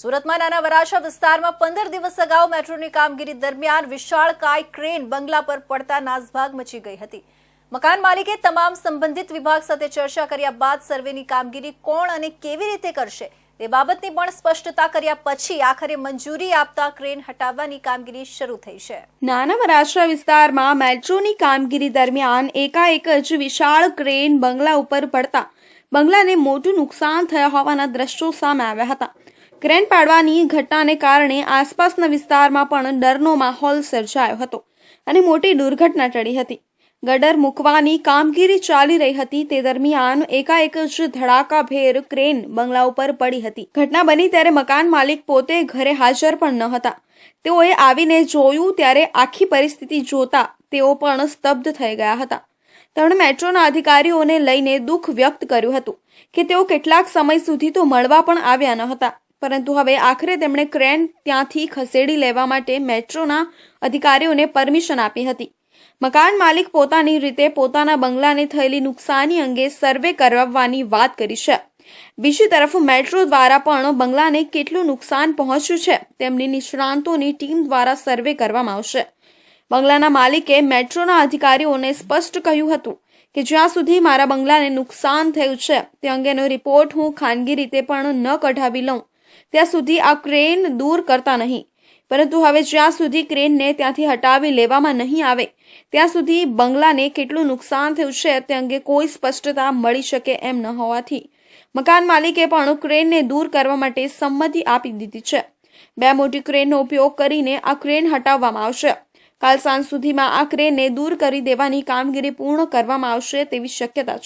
સુરતમાં નાના વરાછા વિસ્તારમાં પંદર દિવસ અગાઉ મેટ્રોની કામગીરી દરમિયાન વિશાળકાય ક્રેન બંગલા પર પડતા નાસભાગ મચી ગઈ હતી. મકાન માલિકે તમામ સંબંધિત વિભાગ સાથે ચર્ચા કર્યા બાદ સર્વેની કામગીરી કોણ અને કેવી રીતે કરશે તે બાબતની પણ સ્પષ્ટતા કર્યા પછી આખરે મંજૂરી આપતા ક્રેન હટાવવાની કામગીરી શરૂ થઈ છે. નાના વરાછા વિસ્તારમાં મેટ્રોની કામગીરી દરમિયાન એકાએક જ વિશાળ ક્રેન બંગલા ઉપર પડતા બંગલાને મોટું નુકસાન થયા હોવાના દ્રશ્યો સામે આવ્યા હતા. ક્રેન પાડવાની ઘટનાને કારણે આસપાસના વિસ્તારમાં પણ ડરનો માહોલ સર્જાયો હતો અને મોટી દુર્ઘટના ટળી હતી. ગડર મૂકવાની કામગીરી ચાલી રહી હતી. તે દરમિયાન એકાએક જ ધડાકાભેર ક્રેન બંગલા ઉપર પડી હતી. ઘટના બની ત્યારે મકાન માલિક પોતે ઘરે હાજર પણ ન હતા. તેઓએ આવીને જોયું ત્યારે આખી પરિસ્થિતિ જોતા તેઓ પણ સ્તબ્ધ થઈ ગયા હતા. તેમણે મેટ્રોના અધિકારીઓને લઈને દુઃખ વ્યક્ત કર્યું હતું કે તેઓ કેટલાક સમય સુધી તો મળવા પણ આવ્યા ન હતા. પરંતુ હવે આખરે તેમણે ક્રેન ત્યાંથી ખસેડી લેવા માટે મેટ્રોના અધિકારીઓને પરમિશન આપી હતી. મકાન માલિક પોતાની રીતે પોતાના બંગલાને થયેલી નુકસાની અંગે સર્વે કરાવવાની વાત કરી છે. બીજી તરફ મેટ્રો દ્વારા પણ બંગલાને કેટલું નુકસાન પહોંચ્યું છે તેમની નિષ્ણાંતોની ટીમ દ્વારા સર્વે કરવામાં આવશે. બંગલાના માલિકે મેટ્રોના અધિકારીઓને સ્પષ્ટ કહ્યું હતું કે જ્યાં સુધી મારા બંગલાને નુકસાન થયું છે તે અંગેનો રિપોર્ટ હું ખાનગી રીતે પણ ન કઢાવી લઉં. ત્યાં સુધી આ ક્રેન દૂર કરતા નહીં. પરંતુ હવે જ્યાં સુધી ક્રેનને ત્યાંથી હટાવી લેવામાં નહીં આવે, ત્યાં સુધી બંગલાને કેટલું નુકસાન થયું છે તે અંગે કોઈ સ્પષ્ટતા મળી શકે એમ ન હોવાથી મકાન માલિકે પણ ક્રેનને દૂર કરવા માટે સંમતિ આપી દીધી છે. બે મોટી ક્રેનનો ઉપયોગ કરીને આ ક્રેન હટાવવામાં આવશે. કાલ સાંજ સુધીમાં આ ક્રેનને દૂર કરી દેવાની કામગીરી પૂર્ણ કરવામાં આવશે તેવી શક્યતા છે.